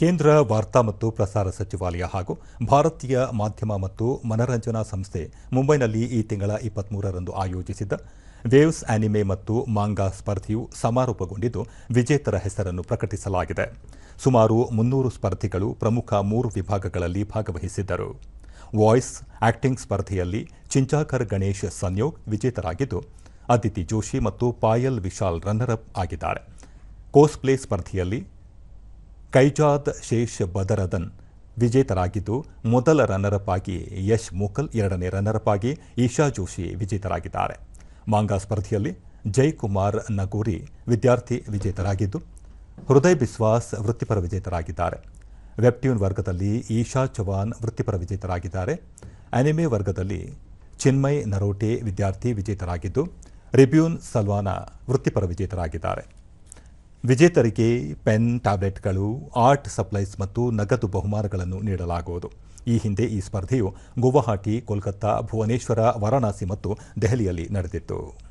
ಕೇಂದ್ರ ವಾರ್ತಾ ಮತ್ತು ಪ್ರಸಾರ ಸಚಿವಾಲಯ ಹಾಗೂ ಭಾರತೀಯ ಮಾಧ್ಯಮ ಮತ್ತು ಮನರಂಜನಾ ಸಂಸ್ಥೆ ಮುಂಬೈನಲ್ಲಿ ಈ ತಿಂಗಳ ಇಪ್ಪತ್ಮೂರರಂದು ಆಯೋಜಿಸಿದ್ದ ವೇವ್ಸ್ ಆನಿಮೆ ಮತ್ತು ಮಾಂಗಾ ಸ್ಪರ್ಧೆಯು ಸಮಾರೋಪಗೊಂಡಿದ್ದು ವಿಜೇತರ ಹೆಸರನ್ನು ಪ್ರಕಟಿಸಲಾಗಿದೆ. ಸುಮಾರು ಮುನ್ನೂರು ಸ್ಪರ್ಧಿಗಳು ಪ್ರಮುಖ ಮೂರು ವಿಭಾಗಗಳಲ್ಲಿ ಭಾಗವಹಿಸಿದ್ದರು. ವಾಯ್ಸ್ ಆಕ್ಟಿಂಗ್ ಸ್ಪರ್ಧೆಯಲ್ಲಿ ಚಿಂಚಾಕರ್ ಗಣೇಶ್ ಸಂಯೋಗ್ ವಿಜೇತರಾಗಿದ್ದು, ಅದಿತಿ ಜೋಶಿ ಮತ್ತು ಪಾಯಲ್ ವಿಶಾಲ್ ರನ್ನರ್ ಅಪ್ ಆಗಿದ್ದಾರೆ. ಕೋಸ್ಪ್ಲೇ ಸ್ಪರ್ಧೆಯಲ್ಲಿ ಕೈಜಾದ್ ಶೇಷ್ ಬದರದನ್ ವಿಜೇತರಾಗಿದ್ದು ಮೊದಲ ರನ್ನರ್ ಅಪ್ ಆಗಿ ಯಶ್ ಮೂಕಲ್, ಎರಡನೇ ರನ್ನರ್ ಅಪ್ ಆಗಿ ಈಶಾ ಜೋಶಿ ವಿಜೇತರಾಗಿದ್ದಾರೆ. ಮಾಂಗಾ ಸ್ಪರ್ಧೆಯಲ್ಲಿ ಜೈಕುಮಾರ್ ನಗೂರಿ ವಿದ್ಯಾರ್ಥಿ ವಿಜೇತರಾಗಿದ್ದು ಹೃದಯ್ ಬಿಸ್ವಾಸ್ ವೃತ್ತಿಪರ ವಿಜೇತರಾಗಿದ್ದಾರೆ. ವೆಬ್ಟ್ಯೂನ್ ವರ್ಗದಲ್ಲಿ ಈಶಾ ಚವಾನ್ ವೃತ್ತಿಪರ ವಿಜೇತರಾಗಿದ್ದಾರೆ. ಅನಿಮೆ ವರ್ಗದಲ್ಲಿ ಚಿನ್ಮಯ್ ನರೋಟೆ ವಿದ್ಯಾರ್ಥಿ ವಿಜೇತರಾಗಿದ್ದು ರಿಬ್ಯೂನ್ ಸಲ್ವಾನ ವೃತ್ತಿಪರ ವಿಜೇತರಾಗಿದ್ದಾರೆ. ವಿಜೇತರಿಗೆ ಪೆನ್, ಟ್ಯಾಬ್ಲೆಟ್ಗಳು, ಆರ್ಟ್ ಸಪ್ಲೈಸ್ ಮತ್ತು ನಗದು ಬಹುಮಾನಗಳನ್ನು ನೀಡಲಾಗುವುದು. ಈ ಹಿಂದೆ ಈ ಸ್ಪರ್ಧೆಯು ಗುವಾಹಟಿ, ಕೋಲ್ಕತ್ತಾ, ಭುವನೇಶ್ವರ, ವಾರಾಣಸಿ ಮತ್ತು ದೆಹಲಿಯಲ್ಲಿ ನಡೆದಿತ್ತು.